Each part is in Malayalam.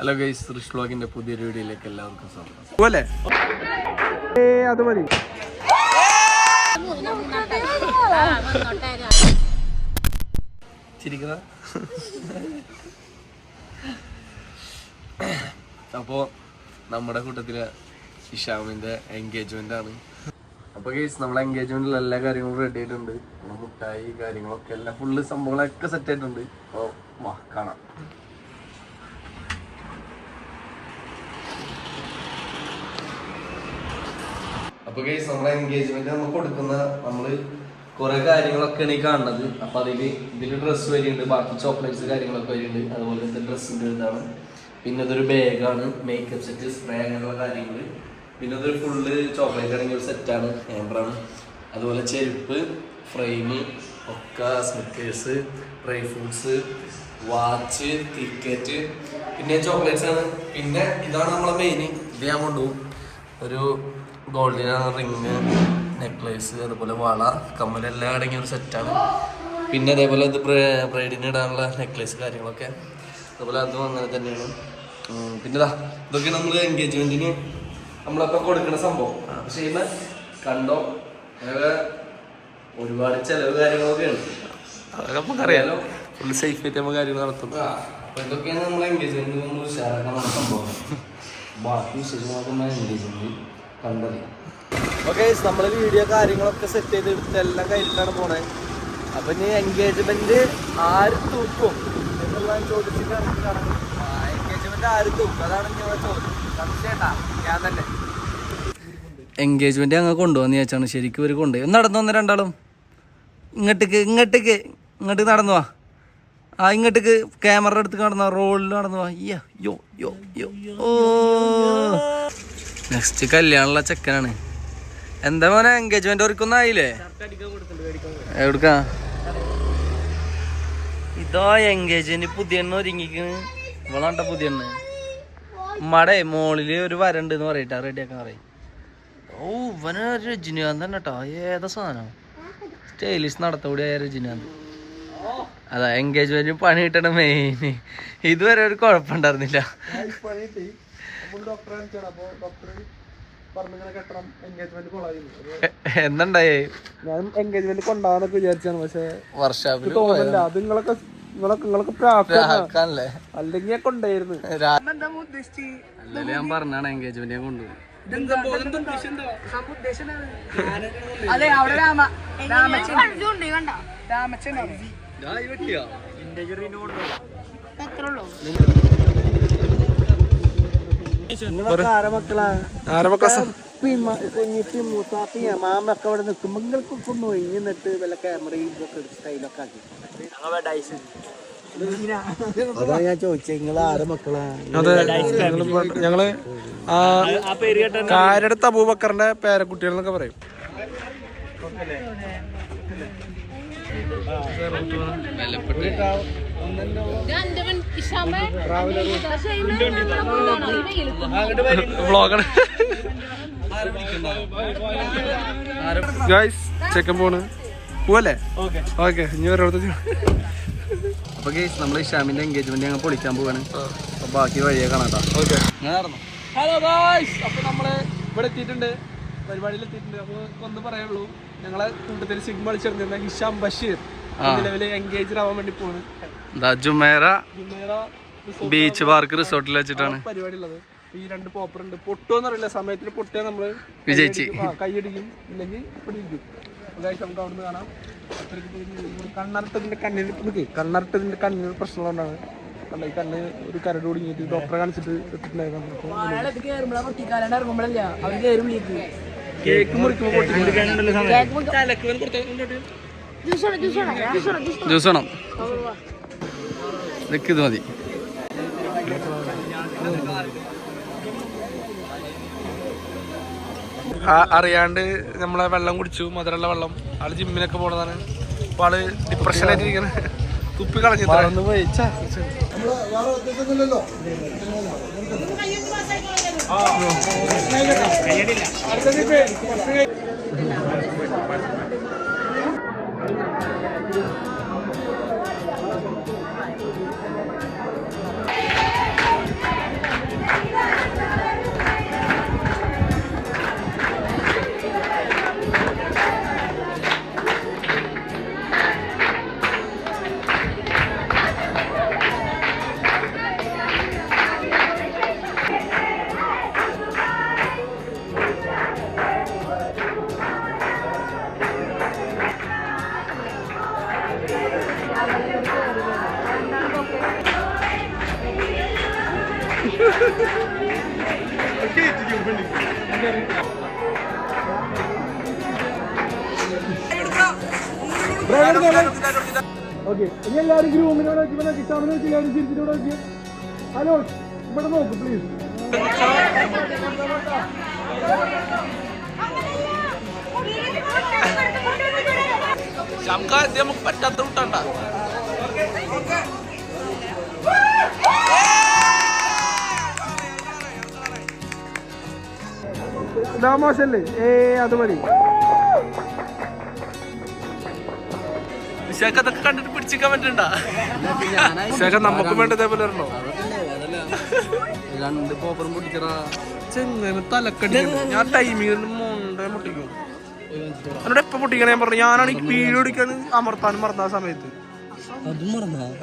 ഹലോ ഗൈസ് റിഷ് വ്ളോഗിന്റെ പുതിയൊരു വീഡിയോയിലേക്ക് എല്ലാവർക്കും സ്വാഗതം. പോലെ അത് മതി. ചിരിക്കുന്ന? അപ്പോ നമ്മുടെ കൂട്ടത്തിൽ ഇഷാമിന്റെ എൻഗേജ്മെന്റ് ആണ്. അപ്പൊ ഗൈസ് നമ്മളെ എൻഗേജ്മെന്റിൽ എല്ലാ കാര്യങ്ങളും റെഡി ആയിട്ടുണ്ട്. മുട്ടായി കാര്യങ്ങളൊക്കെ എല്ലാം ഫുള്ള് സംഭവങ്ങളൊക്കെ സെറ്റ് ആയിട്ടുണ്ട്. അപ്പൊ വാ കാണാം. അപ്പൊ ഗൈസ് നമ്മളെ എൻഗേജ്മെന്റ് നമ്മൾ കൊടുക്കുന്ന നമ്മൾ കുറെ കാര്യങ്ങളൊക്കെയാണ് ഈ കാണുന്നത്. അപ്പൊ അതിൽ ഇതിൽ ഡ്രസ്സ് വരിയുണ്ട് ബാക്കി ചോക്ലേറ്റ്സ് കാര്യങ്ങളൊക്കെ വരുന്നുണ്ട് അതുപോലെ തന്നെ ഡ്രസ്സിന്റെ ഇതാണ്. പിന്നെ ഇതൊരു ബാഗാണ് മേക്കപ്പ് സെറ്റ് സ്പ്രേ അങ്ങനെയുള്ള കാര്യങ്ങൾ പിന്നെ ഇതൊരു ഫുള്ള് ചോക്ലേറ്റ് അടങ്ങിയ ഒരു സെറ്റാണ് ഹാമ്പറാണ് അതുപോലെ ചെരുപ്പ് ഫ്രെയിം ഒക്ക Snickers dry fruits watch ticket പിന്നെ ചോക്ലേറ്റ്സ് ആണ്. പിന്നെ ഇതാണ് നമ്മളെ മെയിൻ ഇത് ഞാൻ കൊണ്ടുപോകും. ഒരു ഗോൾഡിന് റിങ് നെക്ലേസ് അതുപോലെ വള കമ്മലെല്ലാം അടങ്ങിയ ഒരു സെറ്റാണ് പിന്നെ അതേപോലെ ഇത് ബ്രൈഡിന് ഇടാനുള്ള നെക്ലേസ് കാര്യങ്ങളൊക്കെ. അതുപോലെ അതും അങ്ങനെ തന്നെയാണ്. പിന്നെ ഇതാ ഇതൊക്കെ നമ്മൾ എൻഗേജ്മെന്റിന് നമ്മളൊക്കെ കൊടുക്കുന്ന സംഭവം. പക്ഷേ ഇന്ന് കണ്ടോ? ഒരുപാട് ചെലവ് കാര്യങ്ങളൊക്കെ ഉണ്ട്. അതൊക്കെ നമുക്കറിയാലോ ഫുള്ള് സേഫ് ആയിട്ട് നമ്മൾ കാര്യങ്ങൾ നടത്തും. അപ്പൊ ഇതൊക്കെയാണ് നമ്മളെ എൻഗേജ്മെന്റ് നമ്മൾ ഉഷാറാക്കാൻ സംഭവം. ബാക്കി വിശേഷങ്ങളൊക്കെ നമ്മൾ എൻഗേജ്മെന്റ് കണ്ടറിയാം. ഓക്കെ നമ്മൾ വീഡിയോ കാര്യങ്ങളൊക്കെ സെറ്റ് ചെയ്ത് എടുത്ത് എല്ലാം കഴിഞ്ഞിട്ടാണ് പോണേ. അപ്പൊ ഇനി എൻഗേജ്മെന്റ് ആര് തൂക്കും എന്നുള്ള ചോദിച്ചിട്ടാണ് എൻഗേജ്മെന്റ് ആര് തൂക്കും? അതാണ് ഞങ്ങളെ ചോദ്യം. സംശയട്ടാ ഞാൻ തന്നെ. എൻഗേജ്മെന്റ് അങ്ങ് കൊണ്ടുപോകാന്ന് ചോദിച്ചാണ് ശരിക്കും ഇവർ കൊണ്ടുപോയി. നടന്നു വന്ന രണ്ടാളും? ഇങ്ങോട്ടേക്ക് ഇങ്ങോട്ടേക്ക് ഇങ്ങോട്ട് നടന്നു വാ. ആ ഇങ്ങോട്ടേക്ക് ക്യാമറ എടുത്ത് നടന്നു റോളിൽ നടന്നു വാ. യോ യോ യോ ഓ. നെക്സ്റ്റ് കല്യാണമുള്ള ചെക്കനാണ്. എന്താ മോനെ എൻഗേജ്മെന്റ് ഒരുക്കൊന്നും ആയില്ലേ? എവിടുക്കാ? ഇതോ എൻഗേജ്മെന്റ് പുതിയ ഒരുങ്ങിക്കണ് ഇവളാണ്ട പുതിയ ഉമ്മടെ മോളിൽ ഒരു വരണ്ട് എന്ന് പറയട്ടാ റെഡിയാക്കാൻ പറയും. ഓ ഇവന് രജനികാന്ത് തന്നെ കേട്ടോ. ഏതാ സാധനം? സ്റ്റൈലിഷ് നടത്തൂടിയായ രജനികാന്ത്. അതാ എൻഗേജ്മെന്റിന് പണി കിട്ടണ മെയിൻ ഇതുവരെ ഒരു കുഴപ്പമുണ്ടായിരുന്നില്ല. എ- എന്തുണ്ടായേ ഞാൻ എൻഗേജ്മെന്റ് കൊണ്ടാന്നൊക്കെ വിചാരിച്ചാണ്. പക്ഷേ വർഷാപ്പിൽ തോന്നില്ല അത് നിങ്ങളൊക്കെ നിങ്ങളൊക്കെ നിങ്ങളൊക്കെ ആക്കാനല്ലേ അല്ലെങ്കിൽ ഞാൻ കൊണ്ടായിരുന്നു അല്ലേ ഞാൻ പറഞ്ഞാണ് എൻഗേജ്മെന്റ് ഞാൻ കൊണ്ടുപോയി. അതെ അവിടെ രാമ രാമച്ചൻ. രാമച്ചൻ. മൂത്താപ്പി മാമൊക്കെ അവിടെ നിൽക്കുമ്പോ നിങ്ങൾക്ക് ഒന്ന് ഒഴിഞ്ഞിട്ട് വല്ല ക്യാമറയും ഇതൊക്കെ എടുത്ത് സ്റ്റൈലൊക്കെ ആക്കി. അതാ ഞാൻ ചോദിച്ചത് നിങ്ങൾ ആരെ മക്കളാ അതെ ഞങ്ങൾ ആ കാരടുത്ത അബൂബക്കറിന്റെ പേരക്കുട്ടികൾ എന്നൊക്കെ പറയും വ്ളോഗാണ് ഗൈസ് ചെക്കൻ പോണ് പോവല്ലേ? ഓക്കെ. ഇനി ഓരോരുത്തർ അപ്പൊ ഗേസ് നമ്മുടെ ഷാമിന്റെ എൻഗേജ്മെന്റ് ഞങ്ങൾ പൊളിക്കാൻ പോവാണ്. അപ്പൊ ബാക്കി വഴിയെ കാണാട്ടോ ഓക്കെ. ഞാൻ നടന്നു. ഹലോ ഗായ്സ് അപ്പൊ നമ്മൾ ഇവിടെ എത്തിയിട്ടുണ്ട്. പരിപാടിയിൽ എത്തിയിട്ടുണ്ട്. അപ്പൊ ഒന്ന് പറയുള്ളൂ ഞങ്ങളെ കൂട്ടത്തിൽ സിഗ്മ കളിച്ചിരുന്ന ഹിഷാം ബഷീർ. എൻഗേജ് ആവാൻ വേണ്ടി പോണ്. ദാ ജുമേറ ജുമേറ ബീച്ച് പാർക്ക് റിസോർട്ടിൽ വെച്ചിട്ടാണ്. പരിപാടി ഉള്ളത് ഈ രണ്ട് പോപ്പർ ഉണ്ട്. പൊട്ടുമെന്ന് അറിയില്ല സമയത്തിന് പൊട്ടിയാൽ നമ്മൾ വിജയിച്ച്. കൈയടിക്കും. ആ, കൈയടിക്കും. ഇല്ലെങ്കിൽ പിടിക്കും ഗായ്സ് നമുക്ക് അവിടുന്ന് കാണാം. കണ്ണിന് നിൽക്ക് കണ്ണർട്ടതിന്റെ കണ്ണിന് പ്രശ്നമുള്ളതുകൊണ്ടാണ് കണ്ട ഈ കണ്ണ് ഒരു കരട് കുടുങ്ങിയിട്ട് ഡോക്ടറെ കാണിച്ചിട്ട് ഇട്ടിട്ടുണ്ടായിരുന്നു. കേക്ക് മുറിക്കുമ്പോൾ ജ്യൂസ് വേണം. ഇതൊക്കെ ഇത് മതി. ആ- അറിയാണ്ട് നമ്മളെ വെള്ളം കുടിച്ചു മധുരമുള്ള വെള്ളം. ആൾ ജിമ്മിനൊക്കെ പോണതാണ്. അപ്പൊ ആൾ ഡിപ്രഷനായിട്ടിരിക്കുന്നത് തുപ്പി കളഞ്ഞു പോയി എല്ലാവരും ചിരിച്ചിനോട് നോക്കി ഹലോ ഇവിടെ നോക്ക് പ്ലീസ് നമുക്ക് പറ്റാത്ത വിട്ടണ്ട മോശല്ലേ ഏ അത് മതി. വിശാഖ അതൊക്കെ കണ്ടിട്ട് പിടിച്ചിക്കാൻ പറ്റണ്ട? നമുക്ക് വേണ്ട ഇതേപോലെ ഉണ്ടോ? രണ്ട് പോപ്പറും പൊട്ടിച്ചറാ ചെങ്ങനെ തലക്കടി. ഞാൻ ടൈമിങ് മുണ്ടേ പൊട്ടിക്കും എന്നോട് എപ്പോ പൊട്ടിക്കണേ ഞാൻ പറഞ്ഞു. ഞാനാണ് ഈ പീടിക്കാൻ അമർത്താനും മറന്ന ആ സമയത്ത്.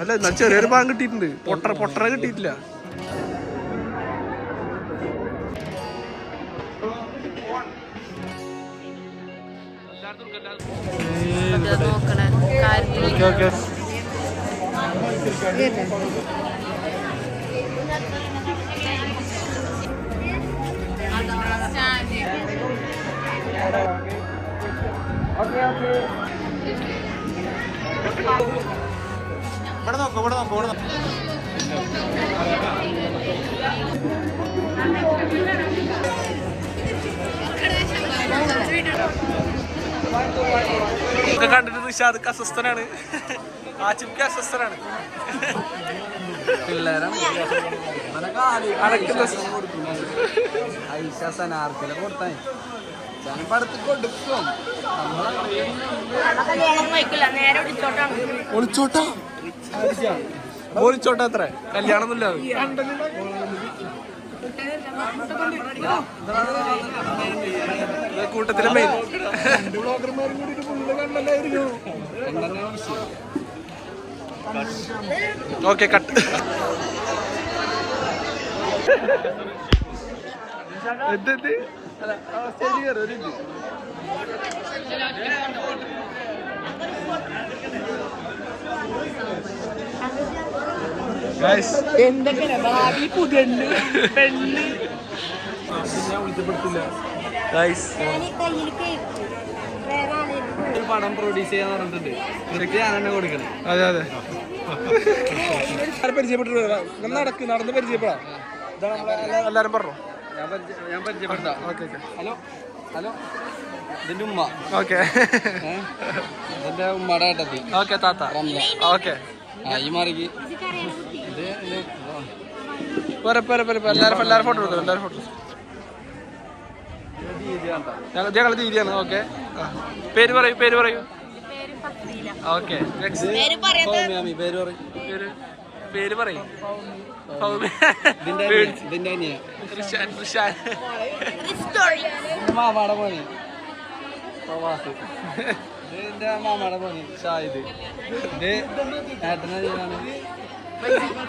അല്ല എന്നാ ചെറിയൊരു ഭാഗം കിട്ടിയിട്ടുണ്ട്. പൊട്ടറ പൊട്ടറ കിട്ടിയിട്ടില്ല. Okay okay. ഇവിടെ നോക്കൂ ഇവിടെ നോക്കൂ ഇവിടെ നോക്കൂ കണ്ടിട്ട് നിഷാദ് അസ്വസ്ഥനാണ് ആച്ചിക്ക് അസ്വസ്ഥനാണ് പിള്ളേരാണ്. ഐഷ സനാർക്കിലെ കൊടുത്താൽ ചിലപ്പോ അടുത്ത് കൊടുക്കും. ഒളിച്ചോട്ടാ? ഒളിച്ചോട്ടാ അത്ര. കല്യാണം ഒന്നുമില്ല കൂട്ടത്തിലെ മെയിൻ കട്ട് എന്ത് എന്ത് കട്ട്. Guys, എന്തൊക്കെയാണ്? ഭാവി പുതിയണ്ണ് പെണ്ണ്. Guys, ഒരു പടം പ്രൊഡ്യൂസ് ചെയ്യാന്ന് പറഞ്ഞിട്ടുണ്ട്. ഞാൻ തന്നെ കൊടുക്കണം. അതെ അതെ. പരിചയപ്പെട്ടിട്ട് നടക്ക് നടന്ന് പരിചയപ്പെടാം. എല്ലാരും പറഞ്ഞു? ഞാൻ പരിചയപ്പെടുത്താം. Hello hello. ഇതിന്റെ ഉമ്മ. ഓക്കെ. ഏ? ഇതിന്റെ ഉമ്മയുടെ ഏട്ടത്തി. ഓക്കെ താത്ത. റംല ഓക്കെ. ഈ മാറിക്ക്. പോരെ പോരെ പോരെ ഫോട്ടോ എടുത്തു? എല്ലാരും ഫോട്ടോ? ഞങ്ങൾ ദീദിയാണ് തീരിയാണ് ഓക്കെ പേര് പറയൂ പേര് പറയൂ. ഓക്കെ പേര് പറയും. ഇതിന്റെ മാമാടെ ഇത്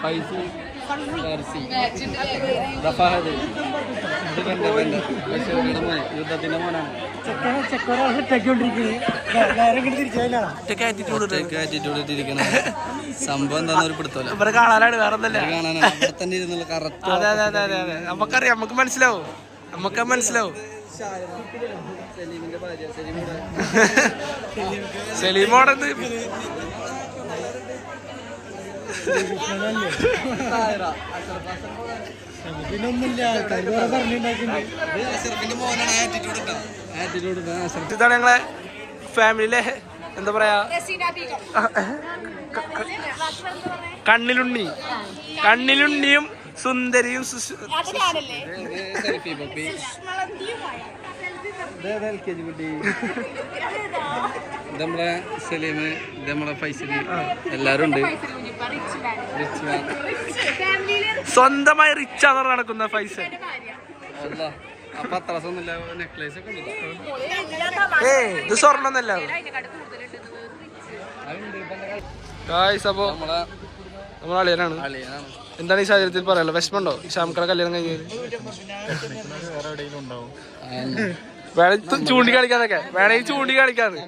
ഫൈസി ഫാർസി സംഭവം എന്താന്ന് ഒരു പിടുത്തല്ല ഇവരെ കാണാനാണ് വേറെ അതെ അതെ അതെ അതെ നമുക്കറിയാം നമുക്ക് മനസ്സിലാവും. നമുക്ക് മനസ്സിലാവും. സലീമിന്റെ സലീമോടത് ഇതാണ് ഞങ്ങളെ ഫാമിലിയിലെ എന്താ പറയാ കണ്ണിലുണ്ണി. കണ്ണിലുണ്ണിയും സുന്ദരിയും എൽ കെ ജി കുട്ടി. ഇത് നമ്മളെ സലീം നമ്മളെ ഫൈസലി. എല്ലാരും ഉണ്ട്. സ്വന്തമായി റിച്ച് അവർ നടക്കുന്ന ഫൈസൽ. അപ്പൊ അത്ര സ്വന്തമില്ല നെക്ലേസ് ഒക്കെ ഏ ഇത് സ്വർണന്നല്ല ഗായ്സ് അപ്പോ നമ്മളെ നമ്മളെ അളിയനാണ്. അളിയനാണ്. എന്താണ് ഈ സാഹചര്യത്തിൽ പറയാനുള്ളത്? വിഷമമുണ്ടോ? ഷാംക്കട കല്യാണം കഴിഞ്ഞാൽ വേണമെങ്കിൽ ചൂണ്ടി കളിക്കാനൊക്കെ വേണമെങ്കിൽ ചൂണ്ടി കളിക്കാന്ന്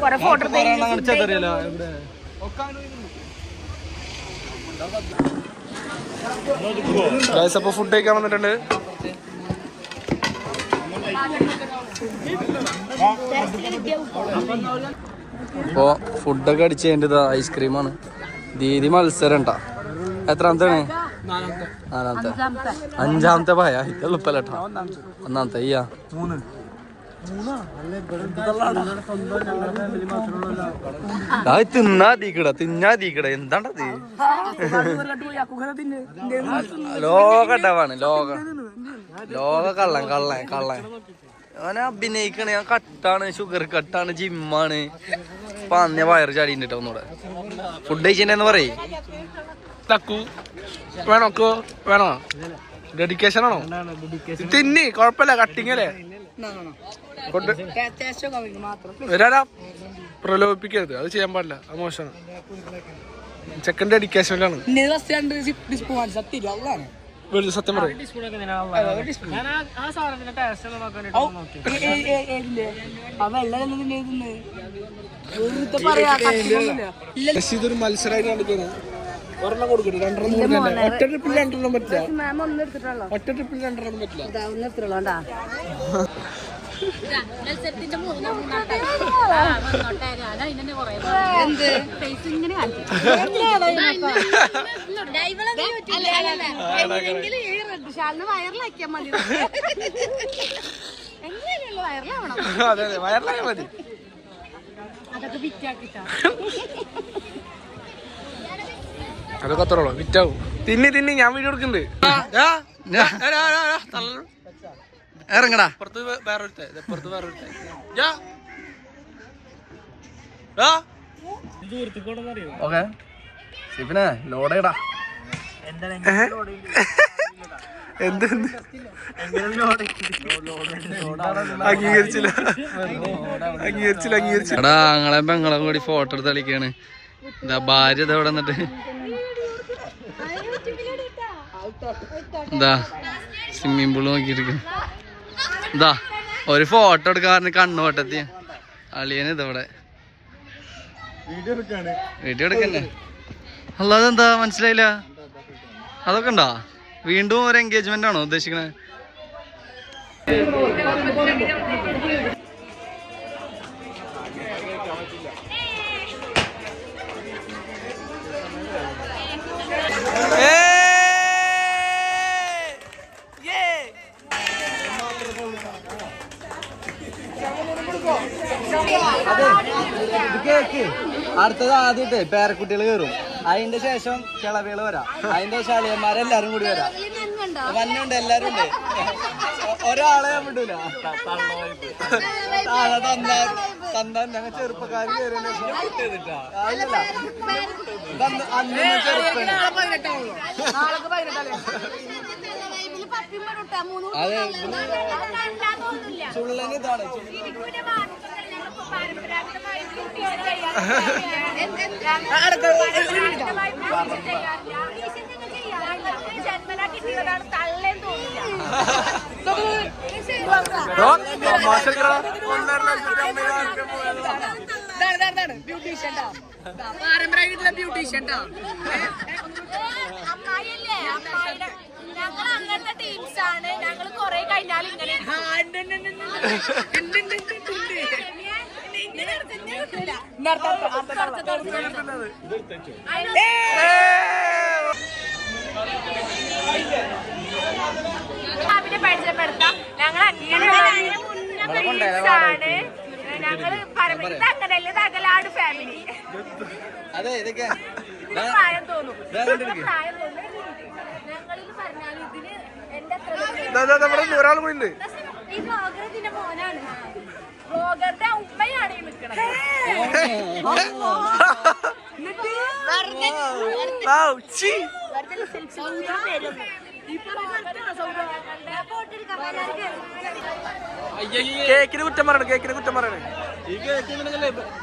കൊറേ ഫോട്ടോ ഗൈസ് അപ്പൊ ഫുഡ് കഴിക്കാൻ വന്നിട്ടുണ്ട്. ഇപ്പോ ഫുഡൊക്കെ അടിച്ച് കഴിഞ്ഞിട്ട് ഐസ്ക്രീമാണ്. ദീദി മത്സരം ഉണ്ടാ എത്രാമത്തെയാണ്? നാലാമത്തെ. അഞ്ചാമത്തെ പായ. എളുപ്പല്ലേട്ടാ. ഒന്നാമത്തെ. അയ്യാ. ആ തിന്നാ തീക്കട. തിന്നാ തീക്കട. എന്താണ്ടത് ലോക ഡവാണ് ലോക. ലോക കള്ളൻ കള്ളൻ കള്ളൻ. അവനെ അഭിനയിക്കണ. ഞാൻ കട്ടാണ് ഷുഗർ കട്ടാണ് ജിമ്മാണ് പന്നിയ വയറ് ചാടിയിട്ട് ഒന്നൂടെ ഫുഡ് കഴിച്ചിട്ടെന്ന് പറയേ. തക്കു. വേണോക്കോ വേണോ? ഡെഡിക്കേഷൻ ആണോ? തിന്നി കൊഴപ്പല്ല കട്ടിങ് അല്ലേ? ഒരാളാ പ്രലോഭിപ്പിക്കരുത്. അത് ചെയ്യാൻ പാടില്ല. അത് മോശമാണ്. ചെക്കൻ ഡെഡിക്കേഷനിലാണ് വെറുതെ സത്യം പറയും. ഇതൊരു മത്സരമായിട്ട് നടക്കുന്നത് ഒരെണ്ണം കൊടുക്കട്ടെ രണ്ടെണ്ണം കൊടുക്കല്ലേ ഒറ്റ ട്രിപ്പിൽ രണ്ടെണ്ണം പറ്റില്ല. മാം ഒന്ന് എടുത്തിട്ടുള്ളോ? ഒറ്റ ട്രിപ്പിൽ രണ്ടെണ്ണം പറ്റില്ല. മത്സരത്തിന്റെ മൂന്നാം വന്നോട്ടെ ഞാൻ അതിനെ കുറേ എന്ത്? വയറിലാക്കിയാ മതി. എങ്ങനെയുള്ള വയറിലാവണം അതെ അതെ വയറിലായ മതി. അതൊക്കെ വിറ്റാക്കിട്ടാ അതൊക്കെ അത്രയുള്ളൂ വിറ്റാവും തിന്നി തിന്നി ഞാൻ വീഡിയോ എടുക്കുന്നുണ്ട്. ഇറങ്ങടാ. പുറത്ത് വേറൊരുത്തേ പുറത്ത് വേറൊരുത്തെ ഓക്കെ. സിഫിനെ ലോഡേടാ എന്ത് അംഗീകരിച്ചില്ല. അംഗീകരിച്ചില്ല അംഗീകരിച്ചില്ല. എടാ അങ്ങളെ പെങ്ങളെ കൂടി ഫോട്ടോ എടുത്ത് കളിക്കാണ്. എന്താ ഭാര്യ ഇതവിടെ എന്നിട്ട് വന്നിട്ട് എന്താ സ്വിമ്മിംഗ് പൂൾ നോക്കിയിരിക്കും എന്താ ഒരു ഫോട്ടോ എടുക്കാൻ കണ്ണു വട്ടത്തി അളിയന് ഇതവിടെ വീഡിയോ എടുക്കല്ലേ? അല്ല അതെന്താ? മനസ്സിലായില്ല. അതൊക്കെ ഉണ്ടോ? വീണ്ടും ഒരു എൻഗേജ്മെന്റ് ആണോ ഉദ്ദേശിക്കണേ? അടുത്തത് ആദ്യത്തെ പേരക്കുട്ടികൾ കയറും. അതിന്റെ ശേഷം കിളവികൾ വരാം. അതിന്റെ ശേഷം അളിയന്മാരെല്ലാരും കൂടി വരാം. വന്നുണ്ട് എല്ലാരും ഉണ്ട് ഒരാളെ ഞാൻ വിടൂല. തന്ന ഞങ്ങൾ. ഇതന്ന് അന്ന് ചെറുപ്പം അതെ ചുള്ളൻ ഇതാണ്. തോന്നില്ല പാരമ്പര്യമായിട്ടുള്ള ബ്യൂട്ടീഷ്യൻ അമ്മായിയല്ലേ അമ്മായിയുടെ ഞങ്ങൾ അങ്ങനത്തെ ടീംസ് ആണ് ഞങ്ങൾ കൊറേ കഴിഞ്ഞാൽ ഇങ്ങനെ അവനെ പരിചയപ്പെടുത്താം. ഞങ്ങൾ അങ്ങനെ ആണ് ഞങ്ങൾ പരമ്പര അങ്ങനല്ലേ തകലാട് ഫാമിലി അതെ ഇതൊക്കെ. പ്രായം തോന്നും. ഇതിന് പ്രായം തോന്നുന്നു ഞങ്ങളിൽ പറഞ്ഞാൽ ഇതിന് എന്റെ ഒരാൾ കൂടി ഉണ്ട് ഈ ബ്ലോഗർ ഇതിന്റെ മോനാണ്. ബ്ലോഗറുടെ ഉമ്മയാണ് ഈ നിൽക്കണത് കേക്കിന് കുറ്റം പറയണം കേക്കിന് കുറ്റം പറയണേ. ഈ കേക്ക്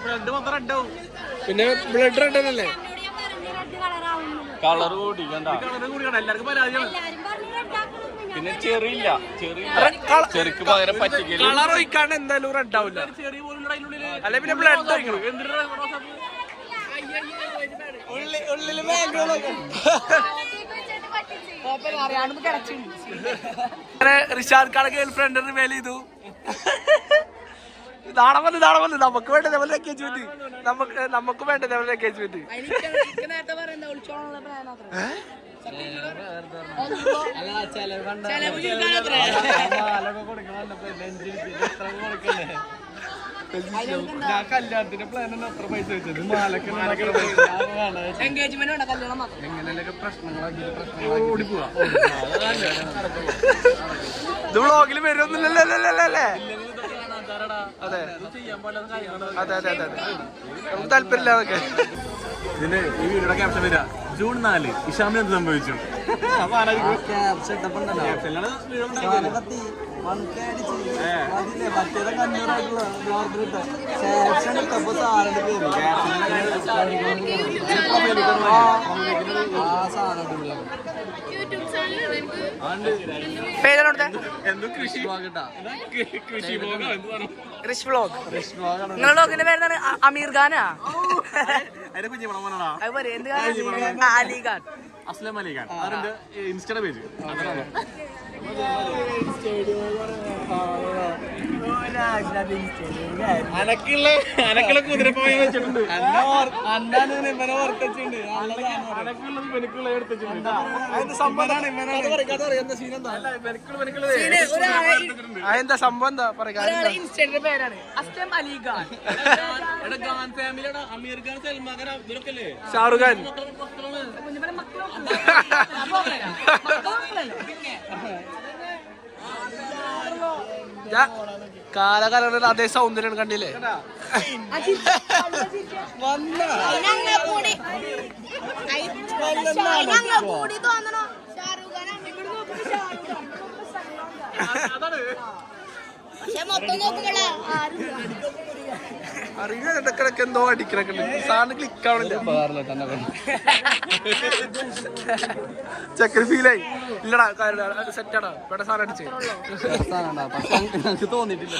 ബ്ലഡ് മൊത്തം റെഡ് ആവും. പിന്നെ ബ്ലഡ് റെഡ് കളറാവുന്നത് കളർ കൂടി കളർ കൂടി എല്ലാവർക്കും പരാതിയാണ് എല്ലാരും പറഞ്ഞു റെഡ് ആക്കണം പിന്നെ ചെറിയില്ല. ചെറിയില്ല. ചെറുക്ക് പകരം പറ്റിക്കൽ. കളർ ഒഴിക്കാണ്ട് എന്തായാലും റെഡ് ആവില്ല ചെറിയ പോലും അതിനുള്ളിൽ അല്ലെ പിന്നെ ബ്ലഡ് ഒഴിക്കണം. ഉള്ളിൽ റിഷാദ് ഗേൾ ഫ്രണ്ട് റിവീൽ ചെയ്തു. നാളെ വന്ന് നാളെ വന്ന്. നമുക്ക് വേണ്ട ലെവൽ എൻഗേജ്മെന്റ് നമുക്ക് നമുക്ക് വേണ്ട ലെവൽ എൻഗേജ്മെന്റ് കല്യാണത്തിന്റെ പ്ലാൻ അത്ര പൈസ വെച്ചത്. മാലക്ക് എങ്ങനെയൊക്കെ പ്രശ്നങ്ങളാക്കി പ്രശ്നങ്ങളാക്കി ഓടിപ്പോവാ ഇത് വ്ളോഗിൽ വരുന്നില്ലല്ലേ അതെ. അതെ അതെ അതെ നമുക്ക് താല്പര്യമില്ല അതൊക്കെ. ഇതിന്റെ ഈ വീഡിയോയുടെ ക്യാപ്ഷൻ വരിക. ജൂൺ നാല് ഇഷാമിന് എന്ത് സംഭവിച്ചു? ആ ക്യാപ്ഷനിലാണ് എന്തോ കൃഷി? വ്ളോഗ്. നിങ്ങളുടെ വ്ളോഗിന്റെ പേരെന്താണ്? അമീർ ഖാനാ? അലി ഖാൻ. അസ്ലം അലിഖാൻ അതിന്റെ ഇൻസ്റ്റയുടെ പേജ്. അതാണ്. അനക്കുള്ള അനക്കുള്ള കുതിരപ്പോയി വെച്ചിട്ടുണ്ട്. അനക്കുള്ളത് ഇവനക്കുള്ള എടുത്തിട്ടുണ്ട്. അതെന്താ സംഭവം? എന്താ പറയാ ഷാറുഖ് ഖാൻ. മക്കളെ കാലകാലം അതേ സൗന്ദര്യം കണ്ടില്ലേ? പക്ഷെ മൊത്തം നോക്കുമ്പോഴേ ആരും അറിയാൻ ഇടക്കിടക്ക് എന്തോ അടിക്കണൊക്കെ ഉണ്ട്. സാറിന് ക്ലിക്ക് ആവണില്ല. ചക്കര ഫീലായി ഇല്ലടാ സെറ്റാടാ ഇവിടെ സാധനം അടിച്ച്. തോന്നിട്ടില്ല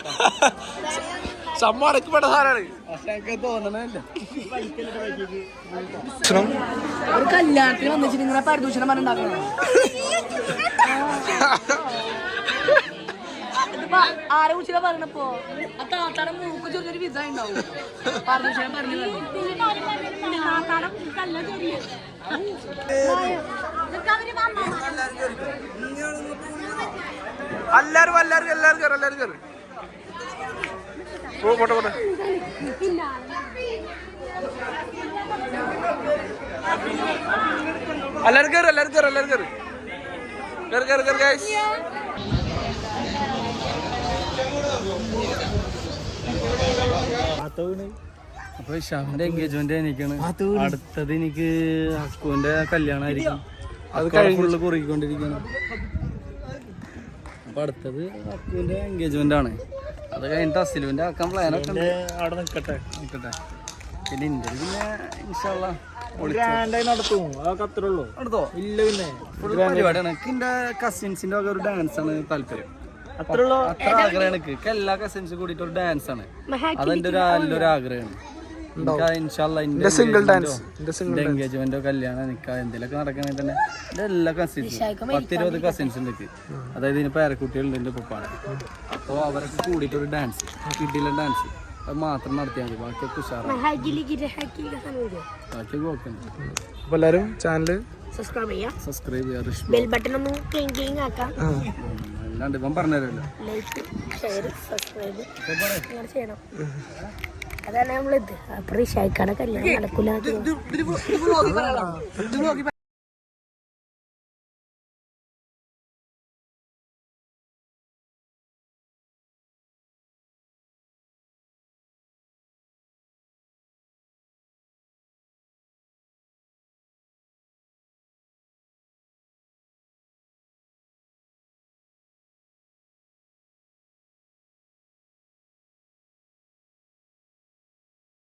സാധനമാണ് ഒരു കല്യാണത്തിന് വന്നിട്ട് ഇങ്ങനെ പരിദൂഷണം പറഞ്ഞിട്ടുണ്ടാക്കണം? ഇതിപ്പോ ആരെ കുറിച്ചാ പറഞ്ഞപ്പോ? ആ താത്താടെ മൂക്ക് ചെറിയൊരു വിധ ഉണ്ടാവും. പരിദൂഷണം പറഞ്ഞു എല്ലാരും എല്ലാരും എല്ലാരും കയറി എല്ലാരും കയറി ഓ പോട്ടെ പോട്ടെ. എല്ലാരും കയറി എല്ലാരും കയറി എല്ലാരും കയറി കയറി കയറി കയറി അപ്പൊ ഷാമിന്റെ എൻഗേജ്മെന്റ് എനിക്കാണ്. അടുത്തത് എനിക്ക് ഹസ്ബുവിന്റെ കല്യാണമായിരിക്കും അത് കഴിഞ്ഞുള്ള കുറുകിക്കൊണ്ടിരിക്കുകയാണ്. അപ്പൊ അടുത്തത് അക്കുവിന്റെ എൻഗേജ്മെന്റ് ആണ്. അത് കഴിഞ്ഞിട്ട് അസിലുവിന്റെ ആക്കാൻ പ്ലാനൊക്കെ അവിടെ നിൽക്കട്ടെ നിൽക്കട്ടെ പിന്നെ ഇന്ത്യ പിന്നെ ഇൻഷാള്ള നടത്തും. ഇല്ല പിന്നെ. ഫുൾ പരിപാടിയാണ്. എനിക്ക് എന്റെ കസിൻസിന്റെ ഒക്കെ ഒരു ഡാൻസ് ആണ് താല്പര്യം. അത്ര എനിക്ക്. എല്ലാ കസിൻസും കൂടിയിട്ട് ഒരു ഡാൻസ് ആണ്. അതെന്റെ ഒരു നല്ലൊരു ആഗ്രഹമാണ്. എൻഗേജ്മെന്റോ കല്യാണം നിക്കാ എന്തെങ്കിലുമൊക്കെ നടക്കണമെങ്കിൽ തന്നെ. എന്റെ എല്ലാ കസിൻസും പത്തിരുപത് കസിൻസ് ഉണ്ട് അതായത് ഇതിന് പേരക്കുട്ടികളുണ്ട് എന്റെ ഉപ്പാണ് അപ്പോൾ അവരൊക്കെ കൂടിയിട്ട് ഒരു ഡാൻസ് കിഡിലെ ഡാൻസ് അത് മാത്രം നടത്തിയാൽ മതി. ബാക്കിയൊക്കെ ഉഷാറാണ് ബാക്കിയൊക്കെ അപ്പൊ ചാനൽ സബ്സ്ക്രൈബ് ചെയ്യാം. സബ്സ്ക്രൈബ് ചെയ്യാം ബെൽ ബട്ടൺ ഒന്ന് ക്ലിങ് ക്ലിങ് ആക്കാം അല്ലാണ്ട് ഇവൻ പറഞ്ഞുതരല്ലോ ലൈക്ക് ഷെയർ സബ്സ്ക്രൈബ് അങ്ങനെ ചെയ്യണം അതാണ് നമ്മളിത് അപ്പുറം റിഷായിക്കാടെ കല്യാണം നടക്കൂല